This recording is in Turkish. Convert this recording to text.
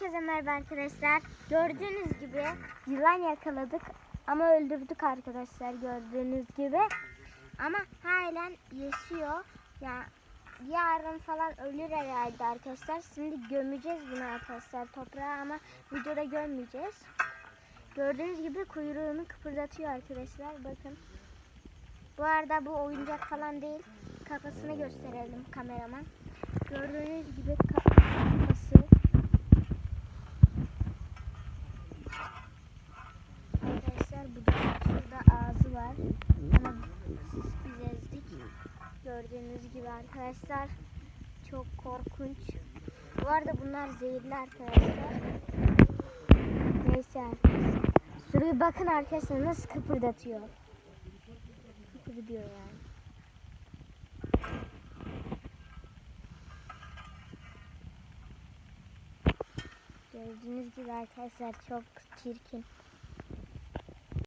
Herkese merhaba arkadaşlar. Gördüğünüz gibi yılan yakaladık ama öldürdük arkadaşlar gördüğünüz gibi. Ama halen yaşıyor. Ya yarın falan ölür herhalde arkadaşlar. Şimdi gömeceğiz bunu arkadaşlar toprağa ama videoda gömmeyeceğiz. Gördüğünüz gibi kuyruğunu kıpırdatıyor arkadaşlar. Bakın. Bu arada bu oyuncak falan değil. Kafasını gösterelim kameraman. Gördüğünüz gibi Gördüğünüz gibi arkadaşlar. Çok korkunç. Bu arada bunlar zehirli arkadaşlar. Neyse arkadaşlar. Şuraya bakın arkadaşlar nasıl kıpırdatıyor. Kıpırdıyor yani. Gördüğünüz gibi arkadaşlar çok çirkin.